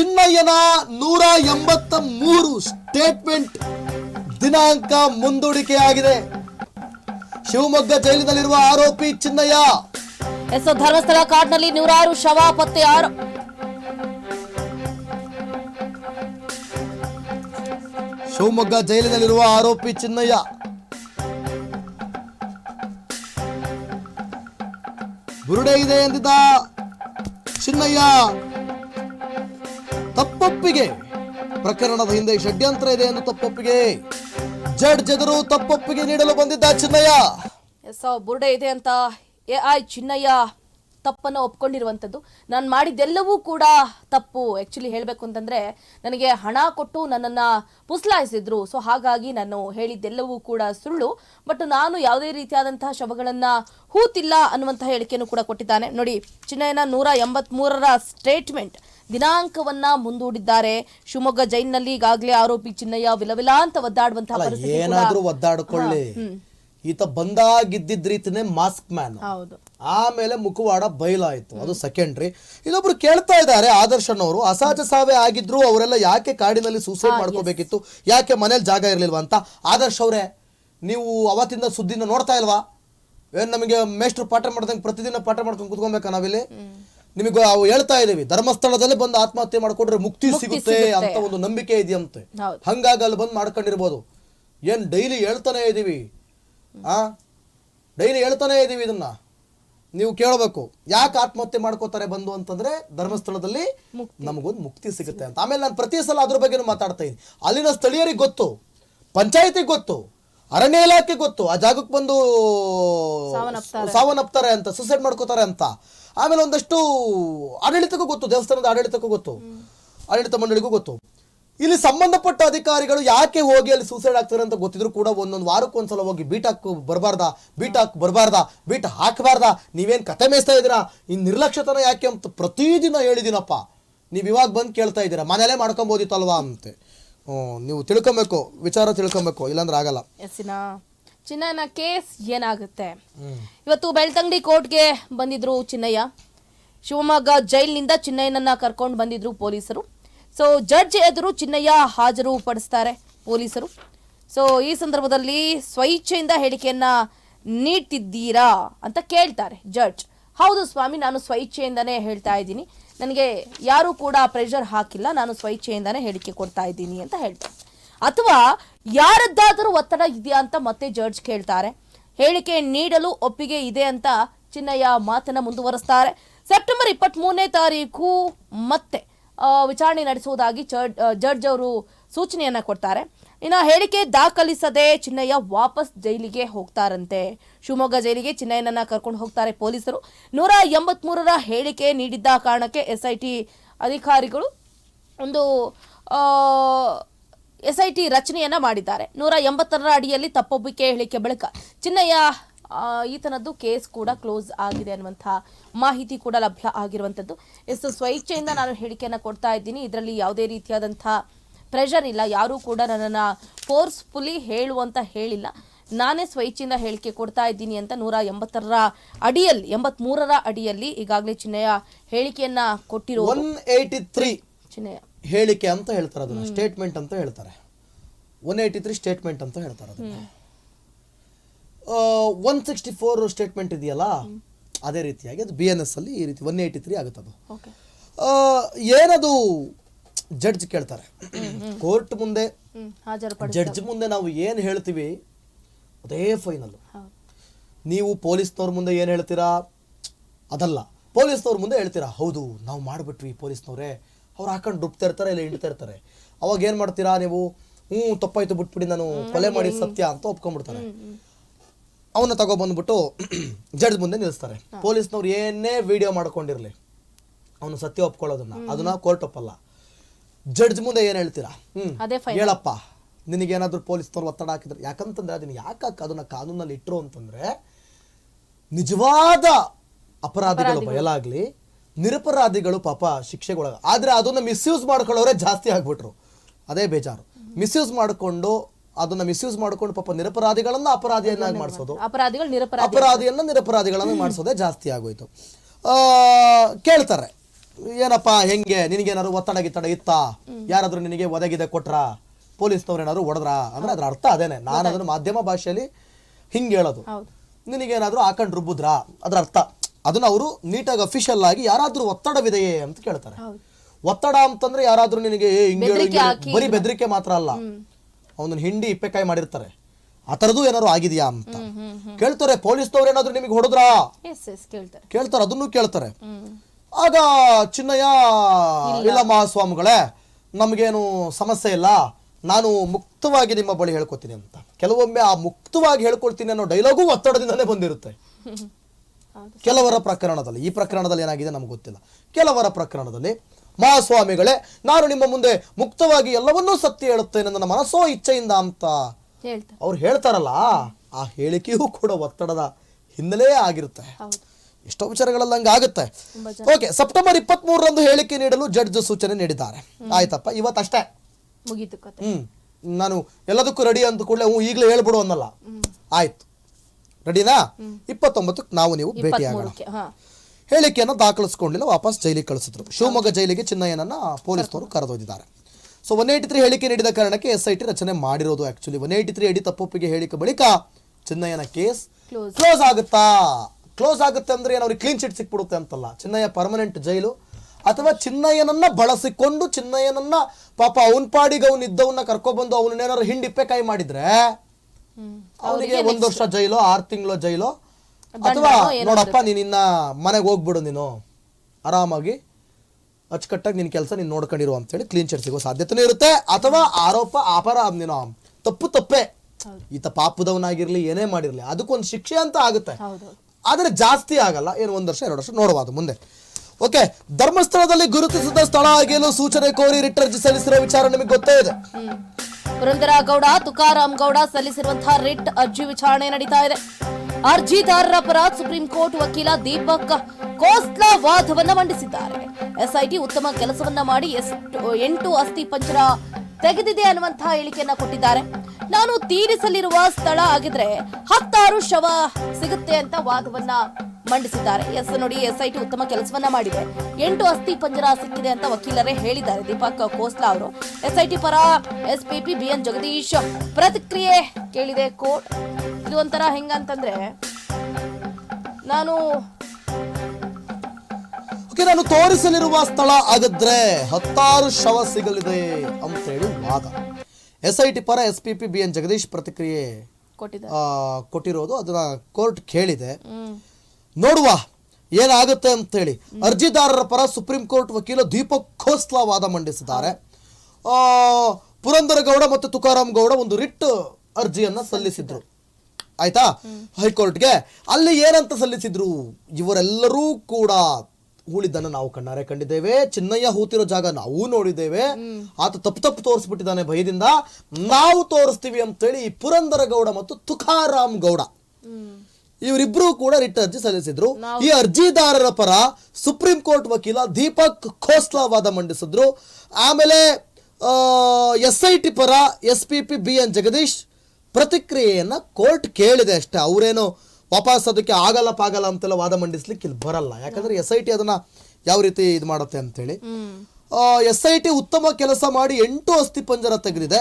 ಚಿನ್ನಯ್ಯನ ನೂರ ಎಂಬತ್ತ ಮೂರು ಸ್ಟೇಟ್ಮೆಂಟ್ ದಿನಾಂಕ ಮುಂದೂಡಿಕೆಯಾಗಿದೆ. ಶಿವಮೊಗ್ಗ ಜೈಲಿನಲ್ಲಿರುವ ಆರೋಪಿ ಚಿನ್ನಯ್ಯ. ಎಸ್ ಧರ್ಮಸ್ಥಳ ಕಾಡ್ನಲ್ಲಿ ನೂರಾರು ಶವ ಪತ್ತೆ ಆರು. ಶಿವಮೊಗ್ಗ ಜೈಲಿನಲ್ಲಿರುವ ಆರೋಪಿ ಚಿನ್ನಯ್ಯ. ಬುರುಡೆ ಇದೆ ಎಂದಿದ್ದ ಚಿನ್ನಯ್ಯ. ತಪ್ಪೊಪ್ಪಿಗೆ. ಪ್ರಕರಣದ ಹಿಂದೆ ಷಡ್ಯಂತ್ರ ಇದೆ ಎಂದು ತಪ್ಪೊಪ್ಪಿಗೆ. ಜಡ್ಜ್ ಎದುರು ತಪ್ಪೊಪ್ಪಿಗೆ ನೀಡಲು ಬಂದಿದ್ದ ಚಿನ್ನಯ್ಯ. ಎಸ್ ಬುರ್ಡೆ ಇದೆ ಅಂತ ಎ ಐ ಚಿನ್ನಯ್ಯ ತಪ್ಪನ್ನು ಒಪ್ಕೊಂಡಿರುವಂಥದ್ದು ನಾನು ಮಾಡಿದ್ದೆಲ್ಲವೂ ಕೂಡ ತಪ್ಪು. ಆ್ಯಕ್ಚುಲಿ ಹೇಳಬೇಕು ಅಂತಂದರೆ ನನಗೆ ಹಣ ಕೊಟ್ಟು ನನ್ನನ್ನು ಪುಸ್ಲಾಯಿಸಿದ್ರು. ಸೊ ಹಾಗಾಗಿ ನಾನು ಹೇಳಿದ್ದೆಲ್ಲವೂ ಕೂಡ ಸುಳ್ಳು. ಬಟ್ ನಾನು ಯಾವುದೇ ರೀತಿಯಾದಂತಹ ಶವಗಳನ್ನು ಹೂತಿಲ್ಲ ಅನ್ನುವಂತಹ ಹೇಳಿಕೆಯನ್ನು ಕೂಡ ಕೊಟ್ಟಿದ್ದಾನೆ. ನೋಡಿ ಚಿನ್ನಯ್ಯನ ನೂರ ಎಂಬತ್ಮೂರರ ಸ್ಟೇಟ್ಮೆಂಟ್ ದಿನಾಂಕವನ್ನ ಮುಂದೂಡಿದ್ದಾರೆ. ಶಿವಮೊಗ್ಗ ಜೈಲಿನಲ್ಲಿ ಈಗಾಗಲೇ ಆರೋಪಿ ಚಿನ್ನಯ್ಯ ವಿಲವಿಲ ಅಂತ ಒದ್ದಾಡುವಂತಹ ಪರಿಸ್ಥಿತಿ ಏನಾದರೂ ಏನಾದ್ರೂ ಒದ್ದಾಡ್ಕೊಳ್ಳಿ. ಈತ ಬಂದಾಗಿದ್ದ ರೀತಿನೇ ಮಾಸ್ಕ್ ಮ್ಯಾನ್ ಹೌದು. ಆಮೇಲೆ ಮುಖವಾಡ ಬಯಲಾಯಿತು ಅದು ಸೆಕೆಂಡ್ರಿ ಇನ್ನೊಬ್ರು ಕೇಳ್ತಾ ಇದ್ದಾರೆ ಆದರ್ಶನವರು ಅಸಹಜ ಸಾವೇ ಆಗಿದ್ರು ಅವರೆಲ್ಲ ಯಾಕೆ ಕಾಡಿನಲ್ಲಿ ಸೂಸೈಡ್ ಮಾಡ್ಕೋಬೇಕಿತ್ತು? ಯಾಕೆ ಮನೇಲಿ ಜಾಗ ಇರಲಿಲ್ವ? ಅಂತ. ಆದರ್ಶ್ ಅವರೇ ನೀವು ಅವತ್ತಿಂದ ಸುದ್ದಿನ ನೋಡ್ತಾ ಇಲ್ವಾ? ಏನ್ ನಮಗೆ ಮೇಷ್ಟ್ರು ಪಾಠ ಮಾಡ್ದಂಗೆ ಪ್ರತಿದಿನ ಪಾಠ ಮಾಡ್ಕೊಂಡು ಕುತ್ಕೊಬೇಕ ನಾವಿಲ್ಲಿ? ನಿಮಗೆ ಅವು ಹೇಳ್ತಾ ಇದೀವಿ. ಧರ್ಮಸ್ಥಳದಲ್ಲೇ ಬಂದು ಆತ್ಮಹತ್ಯೆ ಮಾಡ್ಕೊಂಡ್ರೆ ಮುಕ್ತಿ ಸಿಗುತ್ತೆ ಅಂತ ಒಂದು ನಂಬಿಕೆ ಇದೆಯಂತೆ. ಹಂಗಾಗಿ ಅಲ್ಲಿ ಬಂದು ಮಾಡ್ಕೊಂಡಿರ್ಬೋದು. ಏನ್ ಡೈಲಿ ಹೇಳ್ತಾನೆ ಇದೀವಿ. ಆ? ಡೈಲಿ ಹೇಳ್ತಾನೆ ಇದೀವಿ ಇದನ್ನ. ನೀವು ಕೇಳಬೇಕು ಯಾಕೆ ಆತ್ಮಹತ್ಯೆ ಮಾಡ್ಕೋತಾರೆ ಬಂದು ಅಂತಂದ್ರೆ ಧರ್ಮಸ್ಥಳದಲ್ಲಿ ನಮಗೊಂದು ಮುಕ್ತಿ ಸಿಗುತ್ತೆ ಅಂತ. ಆಮೇಲೆ ನಾನು ಪ್ರತಿ ಸಲ ಅದ್ರ ಬಗ್ಗೆ ಮಾತಾಡ್ತಾ ಇದ್ದೀನಿ. ಅಲ್ಲಿನ ಸ್ಥಳೀಯರಿಗೆ ಗೊತ್ತು ಪಂಚಾಯತಿಗೆ ಗೊತ್ತು ಅರಣ್ಯ ಇಲಾಖೆ ಗೊತ್ತು ಆ ಜಾಗಕ್ಕೆ ಬಂದು ಸಾವನ್ನಪ್ತಾರೆ. ಅಂತ ಸುಸೈಡ್ ಮಾಡ್ಕೋತಾರೆ ಅಂತ. ಆಮೇಲೆ ಒಂದಷ್ಟು ಆಡಳಿತಕ್ಕೂ ಗೊತ್ತು ದೇವಸ್ಥಾನದ ಆಡಳಿತಕ್ಕೂ ಗೊತ್ತು. ಆಡಳಿತ ಮಂಡಳಿಗೂ ಗೊತ್ತು. ಇಲ್ಲಿ ಸಂಬಂಧಪಟ್ಟ ಅಧಿಕಾರಿಗಳು ಯಾಕೆ ಹೋಗಿ ಅಲ್ಲಿ ಸೂಸೈಡ್ ಆಗ್ತಾರೆ ಅಂತ ಗೊತ್ತಿದ್ರು ಕೂಡ ಒಂದೊಂದು ವಾರಕ್ಕೆ ಒಂದ್ಸಲ ಹೋಗಿ ಬೀಟ್ ಹಾಕ್ ಬರಬಾರ್ದ ಬೀಟ್ ಹಾಕ್ ಬರಬಾರ್ದ ಬೀಟ್ ಹಾಕಬಾರ್ದ. ನೀವೇನು ಕತೆ ಮೇಯಿಸ್ತಾ ಇದ್ದೀರಾ? ಈ ನಿರ್ಲಕ್ಷ್ಯತನ ಯಾಕೆ ಅಂತ ಪ್ರತಿದಿನ ಹೇಳಿದ್ದೀನಪ್ಪ ನೀವು ಇವಾಗ ಬಂದು ಕೇಳ್ತಾ ಇದ್ದೀರಾ. ಮನೆಯಲ್ಲೇ ಮಾಡ್ಕೊಬೋದಿತ್ತಲ್ವಾ ಅಂತೆ. ನೀವು ತಿಳ್ಕೊಬೇಕು ವಿಚಾರ ತಿಳ್ಕೊಬೇಕು ಇಲ್ಲಾಂದ್ರೆ ಆಗಲ್ಲ. ಚಿನ್ನಯ್ಯನ ಕೇಸ್ ಏನಾಗುತ್ತೆ? ಇವತ್ತು ಬೆಳ್ತಂಗಡಿ ಕೋರ್ಟ್ಗೆ ಬಂದಿದ್ರು ಚಿನ್ನಯ್ಯ. ಶಿವಮೊಗ್ಗ ಜೈಲಿನಿಂದ ಚಿನ್ನಯ್ಯನನ್ನ ಕರ್ಕೊಂಡು ಬಂದಿದ್ರು ಪೊಲೀಸರು. ಸೊ ಜಡ್ಜ್ ಎದುರು ಚಿನ್ನಯ್ಯ ಹಾಜರು ಪಡಿಸ್ತಾರೆ ಪೊಲೀಸರು. ಸೊ ಈ ಸಂದರ್ಭದಲ್ಲಿ ಸ್ವಇಚ್ಛೆಯಿಂದ ಹೇಳಿಕೆಯನ್ನ ನೀಡ್ತಿದ್ದೀರಾ ಅಂತ ಕೇಳ್ತಾರೆ ಜಡ್ಜ್ ಹೌದು ಸ್ವಾಮಿ, ನಾನು ಸ್ವಇಚ್ಛೆಯಿಂದನೇ ಹೇಳ್ತಾ ಇದ್ದೀನಿ. ನನಗೆ ಯಾರೂ ಕೂಡ ಪ್ರೆಷರ್ ಹಾಕಿಲ್ಲ, ನಾನು ಸ್ವಇಚ್ಛೆಯಿಂದನೇ ಹೇಳಿಕೆ ಕೊಡ್ತಾ ಇದ್ದೀನಿ ಅಂತ ಹೇಳ್ತಾರೆ. ಅಥವಾ ಯಾರದ್ದಾದರೂ ಒತ್ತಡ ಇದೆಯಾ ಅಂತ ಮತ್ತೆ ಜಡ್ಜ್ ಕೇಳ್ತಾರೆ. ಹೇಳಿಕೆ ನೀಡಲು ಒಪ್ಪಿಗೆ ಇದೆ ಅಂತ ಚಿನ್ನಯ್ಯ ಮಾತನ್ನ ಮುಂದುವರೆಸ್ತಾರೆ. ಸೆಪ್ಟೆಂಬರ್ ಇಪ್ಪತ್ತ್ ಮೂರನೇ ತಾರೀಕು ಮತ್ತೆ ವಿಚಾರಣೆ ನಡೆಸುವುದಾಗಿ ಜಡ್- ಜಡ್ಜ್ ಅವರು ಸೂಚನೆಯನ್ನ ಕೊಡ್ತಾರೆ. ಇನ್ನು ಹೇಳಿಕೆ ದಾಖಲಿಸದೆ ಚಿನ್ನಯ್ಯ ವಾಪಸ್ ಜೈಲಿಗೆ ಹೋಗ್ತಾರಂತೆ. ಶಿವಮೊಗ್ಗ ಜೈಲಿಗೆ ಚಿನ್ನಯ್ಯನನ್ನ ಕರ್ಕೊಂಡು ಹೋಗ್ತಾರೆ ಪೊಲೀಸರು. ನೂರ ಎಂಬತ್ಮೂರರ ಹೇಳಿಕೆ ನೀಡಿದ್ದ ಕಾರಣಕ್ಕೆ ಎಸ್ಐಟಿ ಅಧಿಕಾರಿಗಳು ಒಂದು ಎಸ್ ಐ ಟಿ ರಚನೆಯನ್ನ ಮಾಡಿದ್ದಾರೆ. ನೂರ ಎಂಬತ್ತರ ಅಡಿಯಲ್ಲಿ ತಪ್ಪೊಬ್ಬಿಕೆ ಹೇಳಿಕೆ ಬಳಿಕ ಚಿನ್ನಯ್ಯ ಈತನದ್ದು ಕೇಸ್ ಕೂಡ ಕ್ಲೋಸ್ ಆಗಿದೆ ಅನ್ನುವಂಥ ಮಾಹಿತಿ ಕೂಡ ಲಭ್ಯ ಆಗಿರುವಂಥದ್ದು. ಎಷ್ಟು ಸ್ವಇಚ್ಛೆಯಿಂದ ನಾನು ಹೇಳಿಕೆಯನ್ನು ಕೊಡ್ತಾ ಇದ್ದೀನಿ. ಇದರಲ್ಲಿ ಯಾವುದೇ ರೀತಿಯಾದಂಥ ಪ್ರೆಷರ್ ಇಲ್ಲ. ಯಾರೂ ಕೂಡ ನನ್ನನ್ನು ಫೋರ್ಸ್ಫುಲಿ ಹೇಳುವಂತ ಹೇಳಿಲ್ಲ. ನಾನೇ ಸ್ವೇಚ್ಛೆಯಿಂದ ಹೇಳಿಕೆ ಕೊಡ್ತಾ ಇದ್ದೀನಿ ಅಂತ ನೂರ ಎಂಬತ್ತರ ಅಡಿಯಲ್ಲಿ ಎಂಬತ್ಮೂರರ ಅಡಿಯಲ್ಲಿ ಈಗಾಗಲೇ ಚಿನ್ನಯ ಹೇಳಿಕೆಯನ್ನ ಕೊಟ್ಟಿರೋ ಒನ್ ಏಯ್ಟಿ ತ್ರೀ ಚಿನ್ನಯ ಹೇಳಿಕೆ ಅಂತ ಹೇಳ್ತಾರೆ ಅದನ್ನ. ಸ್ಟೇಟ್ಮೆಂಟ್ ಅಂತ ಹೇಳ್ತಾರೆ. ಒನ್ ಏಯ್ಟಿ ತ್ರೀ ಸ್ಟೇಟ್ಮೆಂಟ್ ಅಂತ ಹೇಳ್ತಾರೆ ಅದನ್ನ. ಒನ್ ಸಿಕ್ಸ್ಟಿ ಫೋರ್ ಸ್ಟೇಟ್ಮೆಂಟ್ ಇದೆಯಲ್ಲ? ಅದೇ ರೀತಿಯಾಗಿ ಅದು ಬಿ ಎನ್ ಎಸ್ ಅಲ್ಲಿ ಈ ರೀತಿ ಒನ್ ಏಯ್ಟಿ ತ್ರೀ ಆಗುತ್ತೆ ಅದು. ಏನದು ಜಡ್ಜ್ ಕೇಳ್ತಾರೆ? ಕೋರ್ಟ್ ಮುಂದೆ ಜಡ್ಜ್ ಮುಂದೆ ನಾವು ಏನು ಹೇಳ್ತೀವಿ? ಅದೇ ಫೈನಲ್ ನೀವು ಪೊಲೀಸ್ನವ್ರ ಮುಂದೆ ಏನು ಹೇಳ್ತೀರಾ? ಅದಲ್ಲ. ಪೊಲೀಸ್ನವ್ರ ಮುಂದೆ ಹೇಳ್ತೀರಾ? ಹೌದು ನಾವು ಮಾಡಿಬಿಟ್ವಿ ಪೊಲೀಸ್ನವ್ರೆ. ಅವ್ರು ಹಾಕೊಂಡು ರುಬ್ತಾ ಇರ್ತಾರೆ ಇಲ್ಲ ಹಿಂಡ್ತಾ ಇರ್ತಾರೆ. ಅವಾಗ ಏನು ಮಾಡ್ತೀರಾ ನೀವು? ಹ್ಞೂ ತಪ್ಪಾಯ್ತು ಬಿಟ್ಬಿಡಿ ನಾನು ಕೊಲೆ ಮಾಡಿ ಸತ್ಯ ಅಂತ ಒಪ್ಕೊಂಡ್ಬಿಡ್ತಾರೆ. ಅವನ್ನ ತಗೊಬಂದ್ಬಿಟ್ಟು ಜಡ್ಜ್ ಮುಂದೆ ನಿಲ್ಲಿಸ್ತಾರೆ. ಪೊಲೀಸ್ನವ್ರು ಏನೇ ವಿಡಿಯೋ ಮಾಡ್ಕೊಂಡಿರ್ಲಿ ಅವನು ಸತ್ಯ ಒಪ್ಕೊಳ್ಳೋದನ್ನ. ಅದನ್ನ ಕೋರ್ಟ್ ಒಪ್ಪಲ್ಲ. ಜಡ್ಜ್ ಮುಂದೆ ಏನು ಹೇಳ್ತೀರಾ? ಹ್ಮ್ ಹೇಳಪ್ಪ ನಿನಗೆ ಹೇಳಪ್ಪ. ನಿನಗೇನಾದ್ರೂ ಪೊಲೀಸ್ನವ್ರು ಒತ್ತಡ ಹಾಕಿದ್ರೆ ಯಾಕಂತಂದ್ರೆ ಅದನ್ನ ಯಾಕೆ ಅದನ್ನ ಕಾನೂನಲ್ಲಿ ಇಟ್ಟರು ಅಂತಂದ್ರೆ ನಿಜವಾದ ಅಪರಾಧಿಗಳು ಬಯಲಾಗ್ಲಿ ನಿರಪರಾಧಿಗಳು ಪಾಪ ಶಿಕ್ಷೆಗೊಳಗ. ಆದ್ರೆ ಅದನ್ನ ಮಿಸ್ಯೂಸ್ ಮಾಡ್ಕೊಳ್ಳೋರೆ ಜಾಸ್ತಿ ಆಗ್ಬಿಟ್ರು. ಅದೇ ಬೇಜಾರು. ಮಿಸ್ಯೂಸ್ ಮಾಡಿಕೊಂಡು ಅದನ್ನ ಮಿಸ್ಯೂಸ್ ಮಾಡ್ಕೊಂಡು ಪಾಪ ನಿರಪರಾಧಿಗಳನ್ನ ಅಪರಾಧಿಯನ್ನಾಗಿ ಮಾಡಿಸೋದು. ಅಪರಾಧಿಗಳು ನಿರಪರಾಧಿ. ಅಪರಾಧಿಯನ್ನ ನಿರಪರಾಧಿಗಳನ್ನ ಮಾಡಿಸೋದೇ ಜಾಸ್ತಿ ಆಗೋಯ್ತು. ಆ, ಕೇಳ್ತಾರೆ. ಏನಪ್ಪ ಹೆಂಗೆ? ನಿನಗೇನಾದ್ರು ಒತ್ತಡ ಗಿತ್ತಡ ಇತ್ತಾ? ಯಾರಾದ್ರೂ ನಿನಗೆ ಒದಗಿದೆ ಕೊಟ್ರ? ಪೊಲೀಸ್ನವ್ರು ಏನಾದ್ರು ಹೊಡೆದ್ರ? ಅಂದ್ರೆ ಅದ್ರ ಅರ್ಥ ಅದೇನೆ. ನಾನು ಅದನ್ನು ಮಾಧ್ಯಮ ಭಾಷೆಯಲ್ಲಿ ಹಿಂಗೆ ಹೇಳೋದು. ನಿನಗೇನಾದ್ರೂ ಹಾಕೊಂಡು ರುಬ್ಬುದ್ರ? ಅದ್ರ ಅರ್ಥ. ಅದನ್ನ ಅವರು ನೀಟಾಗಿ ಅಫಿಷಿಯಲ್ ಆಗಿ ಯಾರಾದ್ರೂ ಒತ್ತಡವಿದೆಯೇ ಅಂತ ಕೇಳ್ತಾರೆ. ಒತ್ತಡ ಅಂತಂದ್ರೆ ಯಾರಾದ್ರೂ ನಿನಗೆ ಹಿಂಗೆ ಬರೀ ಬೆದರಿಕೆ ಮಾತ್ರ ಅಲ್ಲ. ಅವನನ್ನ ಹಿಂಡಿ ಇಪ್ಪೆಕಾಯಿ ಮಾಡಿರ್ತಾರೆ. ಆ ಥರದ್ದು ಏನಾದ್ರು ಆಗಿದೆಯಾ ಅಂತ. ಕೇಳ್ತಾರೆ ಪೊಲೀಸ್ನವ್ರು ಏನಾದ್ರು ನಿಮಗೆ ಹೊಡೆದ್ರಾ? ಕೇಳ್ತಾರೆ. ಅದನ್ನು ಕೇಳ್ತಾರೆ. ಆಗ ಚಿನ್ನಯ್ಯ ಇಲ್ಲ. ಮಹಾಸ್ವಾಮಿಗಳೇ ನಮಗೇನು ಸಮಸ್ಯೆ ಇಲ್ಲ ನಾನು ಮುಕ್ತವಾಗಿ ನಿಮ್ಮ ಬಳಿ ಹೇಳ್ಕೊತೀನಿ ಅಂತ. ಕೆಲವೊಮ್ಮೆ ಆ ಮುಕ್ತವಾಗಿ ಹೇಳ್ಕೊಳ್ತೀನಿ ಅನ್ನೋ ಡೈಲಾಗು ಒತ್ತಡದಿಂದಲೇ ಬಂದಿರುತ್ತೆ. ಕೆಲವರ ಪ್ರಕರಣದಲ್ಲಿ ಈ ಪ್ರಕರಣದಲ್ಲಿ ಏನಾಗಿದೆ ನಮ್ಗೆ ಗೊತ್ತಿಲ್ಲ. ಕೆಲವರ ಪ್ರಕರಣದಲ್ಲಿ ಮಹಾಸ್ವಾಮಿಗಳೇ ನಾನು ನಿಮ್ಮ ಮುಂದೆ ಮುಕ್ತವಾಗಿ ಎಲ್ಲವನ್ನೂ ಸತ್ಯ ಹೇಳುತ್ತೇನೆ ನನ್ನ ಮನಸ್ಸೋ ಇಚ್ಛೆಯಿಂದ ಅಂತ. ಅವ್ರು ಹೇಳ್ತಾರಲ್ಲ ಆ ಹೇಳಿಕೆಯೂ ಕೂಡ ಒತ್ತಡದ ಹಿನ್ನೆಲೆ ಆಗಿರುತ್ತೆ. ಎಷ್ಟೋ ವಿಚಾರಗಳಲ್ಲಿ ಹಂಗೆ ಆಗುತ್ತೆ. ಓಕೆ ಸೆಪ್ಟೆಂಬರ್ ಇಪ್ಪತ್ತ್ ಮೂರರಂದು ಹೇಳಿಕೆ ನೀಡಲು ಜಡ್ಜ್ ಸೂಚನೆ ನೀಡಿದ್ದಾರೆ. ಆಯ್ತಪ್ಪ ಇವತ್ತಷ್ಟೇ. ಹ್ಮ್ ನಾನು ಎಲ್ಲದಕ್ಕೂ ರೆಡಿ ಅಂತ ಕೂಡಲೇ ಹ್ಞೂ ಈಗಲೇ ಹೇಳ್ಬಿಡು ಅನ್ನಲ್ಲ. ಆಯ್ತು. ರೆಡಿನಾ ಇಪ್ಪತ್ತೊಂಬತ್ತಕ್ಕೆ ನಾವು ನೀವು ಭೇಟಿ ಆಗೋಣ ಹೇಳಿಕೆಯನ್ನು ದಾಖಲಿಸ್ಕೊಂಡಿಲ್ಲ ವಾಪಸ್ ಜೈಲಿಗೆ ಕಳಿಸಿದ್ರು. ಶಿವಮೊಗ್ಗ ಜೈಲಿಗೆ ಚಿನ್ನಯ್ಯನನ್ನ ಪೊಲೀಸ್ನವರು ಕರೆದೊಯ್ದಿದ್ದಾರೆ. ಸೊ ಒನ್ ಏಯ್ಟಿ ತ್ರೀ ಹೇಳಿಕೆ ನೀಡಿದ ಕಾರಣಕ್ಕೆ ಎಸ್ ಐ ಟಿ ರಚನೆ ಮಾಡಿರೋದು ಆಕ್ಚುಲಿ ಒನ್ ಏಯ್ಟಿ ತ್ರೀ ಅಡಿ ತಪ್ಪೊಪ್ಪಿಗೆ ಹೇಳಿಕೆ ಬಳಿಕ ಚಿನ್ನಯ್ಯನ ಕೇಸ್ ಕ್ಲೋಸ್ ಆಗುತ್ತಾ? ಕ್ಲೋಸ್ ಆಗುತ್ತೆ ಅಂದ್ರೆ ಏನು ಅವ್ರಿಗೆ ಕ್ಲೀನ್ ಚಿಟ್ ಸಿಕ್ಬಿಡುತ್ತೆ ಅಂತಲ್ಲ. Chinnayya permanent jail. ಅಥವಾ ಚಿನ್ನಯ್ಯನನ್ನ ಬಳಸಿಕೊಂಡು ಚಿನ್ನಯ್ಯನನ್ನ ಪಾಪ ಅವನ್ ಪಾಡಿಗೆ ಅವ್ನ ಇದ್ದವನ್ನ ಕರ್ಕೊಬಂದು ಹಿಂಡಿಪ್ಪೆ ಕೈ ಮಾಡಿದ್ರೆ ಅವರಿಗೆ ಅವನಿಗೆ ಒಂದು ವರ್ಷ ಜೈಲು ಆರು ತಿಂಗಳು ಜೈಲು ಅಥವಾ ನೋಡಪ್ಪ ನೀನಿನ್ನ ಇನ್ನ ಮನೆಗೆ ಹೋಗ್ಬಿಡು ನೀನು. ಆರಾಮಾಗಿ ಅಚ್ಚುಕಟ್ಟಾಗಿ ನಿನ್ನ ಕೆಲಸ ನೀನು ನೋಡ್ಕೊಂಡಿರು ಅಂತೇಳಿ ಕ್ಲೀನ್ ಚಿಟ್ ಸಿಗೋ ಸಾಧ್ಯತೆನೂ ಇರುತ್ತೆ. ಅಥವಾ ಆರೋಪ ಅಪರ ನೀನು. ತಪ್ಪು ತಪ್ಪೇ. ಈತ ಪಾಪದವನಾಗಿರ್ಲಿ ಏನೇ ಮಾಡಿರ್ಲಿ ಅದಕ್ಕೊಂದು ಶಿಕ್ಷೆ ಅಂತ ಆಗುತ್ತೆ. ಆದರೆ ಜಾಸ್ತಿ ಆಗಲ್ಲ ಏನು ಒಂದು ವರ್ಷ ಎರಡು ವರ್ಷ ನೋಡಬಹುದು ಮುಂದೆ. ಓಕೆ ಧರ್ಮಸ್ಥಳದಲ್ಲಿ ಗುರುತಿಸಿದ ಸ್ಥಳ ಆಗಿಯಲು ಸೂಚನೆ ಕೋರಿ ರಿಟ್ ಅರ್ಜಿ ಸಲ್ಲಿಸಿರೋ ವಿಚಾರ ನಿಮಗೆ ಗೊತ್ತೇ ಇದೆ? ಪುರಂದರ ಗೌಡ ತುಕಾರಾಮ್ ಗೌಡ ಸಲ್ಲಿಸಿರುವಂತಹ ರಿಟ್ ಅರ್ಜಿ ವಿಚಾರಣೆ ನಡೀತಾ ಇದೆ. ಅರ್ಜಿದಾರರ ಪರ ಸುಪ್ರೀಂ ಕೋರ್ಟ್ ವಕೀಲ ದೀಪಕ್ ಕೋಸ್ಲಾ ವಾದವನ್ನ ಮಂಡಿಸಿದ್ದಾರೆ. ಎಸ್ಐಟಿ ಉತ್ತಮ ಕೆಲಸವನ್ನ ಮಾಡಿ ಎಷ್ಟು ಎಂಟು ಅಸ್ಥಿ ಪಂಜರ ತೆಗೆದಿದೆ ಅನ್ನುವಂತಹ ಹೇಳಿಕೆಯನ್ನ ಕೊಟ್ಟಿದ್ದಾರೆ. ನಾನು ತೀರಿಸಲಿರುವ ಸ್ಥಳ ಆಗಿದ್ರೆ ಹತ್ತಾರು ಶವ ಸಿಗುತ್ತೆ ಅಂತ ವಾದವನ್ನ ಮಂಡಿಸಿದ್ದಾರೆ. ಎಸ್ ನೋಡಿ ಎಸ್ಐಟಿ ಉತ್ತಮ ಕೆಲಸವನ್ನ ಮಾಡಿದೆ. ಎಂಟು ಅಸ್ಥಿ ಪಂಜರ ಸಿಕ್ಕಿದೆ ಅಂತ ವಕೀಲರೇ ಹೇಳಿದ್ದಾರೆ ದೀಪಕ್ ಕೋಸ್ಲಾ ಅವರು. ಎಸ್ಐಟಿ ಪರ ಎಸ್ಪಿಪಿ ಬಿಎನ್ ಜಗದೀಶ್ ಪ್ರತಿಕ್ರಿಯೆ ಕೇಳಿದೆ ಕೋರ್ಟ್. ಇದು ಒಂಥರ ಹೆಂಗಂತಂದ್ರೆ ನಾನು ನಾನು ತೋರಿಸಲಿರುವ ಸ್ಥಳ ಆಗಿದ್ರೆ ಹತ್ತಾರು ಶವ ಸಿಗಲಿದೆ ಅಂತ ಹೇಳಿ ವಾದ. ಎಸ್ ಐ ಟಿ ಪರ S P P B N Jagadish ಪ್ರತಿಕ್ರಿಯೆ ಕೊಟ್ಟಿರೋದು ಅದನ್ನ ಕೋರ್ಟ್ ಕೇಳಿದೆ. ನೋಡುವ ಏನಾಗುತ್ತೆ ಅಂತೇಳಿ ಅರ್ಜಿದಾರರ ಪರ ಸುಪ್ರೀಂ ಕೋರ್ಟ್ ವಕೀಲ ದೀಪಕ್ ಖೋಸ್ಲಾ ವಾದ ಮಂಡಿಸಿದ್ದಾರೆ. ಆ, ಪುರಂದರ ಗೌಡ ಮತ್ತು ತುಕಾರಾಮ್ ಗೌಡ ಒಂದು ರಿಟ್ ಅರ್ಜಿಯನ್ನ ಸಲ್ಲಿಸಿದ್ರು. ಆಯ್ತಾ? ಹೈಕೋರ್ಟ್ಗೆ. ಅಲ್ಲಿ ಏನಂತ ಸಲ್ಲಿಸಿದ್ರು? ಇವರೆಲ್ಲರೂ ಕೂಡ ಹೂಳಿದ್ದನ್ನ ನಾವು ಕಣ್ಣಾರೆ ಕಂಡಿದ್ದೇವೆ. ಚಿನ್ನಯ್ಯ ಹೂತಿರೋ ಜಾಗ ನಾವು ನೋಡಿದ್ದೇವೆ. ಆತ ತಪ್ಪು ತಪ್ಪು ತೋರಿಸ್ಬಿಟ್ಟಿದ್ದಾನೆ ಭಯದಿಂದ. ನಾವು ತೋರಿಸ್ತೀವಿ ಅಂತೇಳಿ ಪುರಂದರಗೌಡ ಪುರಂದರ ಗೌಡ ಮತ್ತು ತುಕಾರಾಮ್ ಗೌಡ ಇವರಿಬ್ರು ಕೂಡ ರಿಟ್ ಅರ್ಜಿ ಸಲ್ಲಿಸಿದ್ರು. ಈ ಅರ್ಜಿದಾರರ ಪರ ಸುಪ್ರೀಂ ಕೋರ್ಟ್ ವಕೀಲ ದೀಪಕ್ ಖೋಸ್ಲಾ ವಾದ ಮಂಡಿಸಿದ್ರು. ಆಮೇಲೆ ಎಸ್ ಐ ಟಿ ಪರ S P P B N Jagadish ಪ್ರತಿಕ್ರಿಯೆಯನ್ನ court ಕೇಳಿದೆ ಅಷ್ಟೇ. ಅವರೇನು ವಾಪಸ್ ಅದಕ್ಕೆ ಆಗಲ್ಲ ಪಾಗಲ್ಲ ಅಂತೆಲ್ಲ ವಾದ ಮಂಡಿಸ್ಲಿಕ್ಕೆ ಇಲ್ಲಿ ಬರಲ್ಲ. ಯಾಕಂದ್ರೆ ಎಸ್ ಐ ಟಿ ಅದನ್ನ ಯಾವ ರೀತಿ ಇದು ಮಾಡುತ್ತೆ ಅಂತೇಳಿ. ಎಸ್ ಐ ಟಿ ಉತ್ತಮ ಕೆಲಸ ಮಾಡಿ ಎಂಟು ಅಸ್ಥಿ ಪಂಜರ ತೆಗೆದಿದೆ.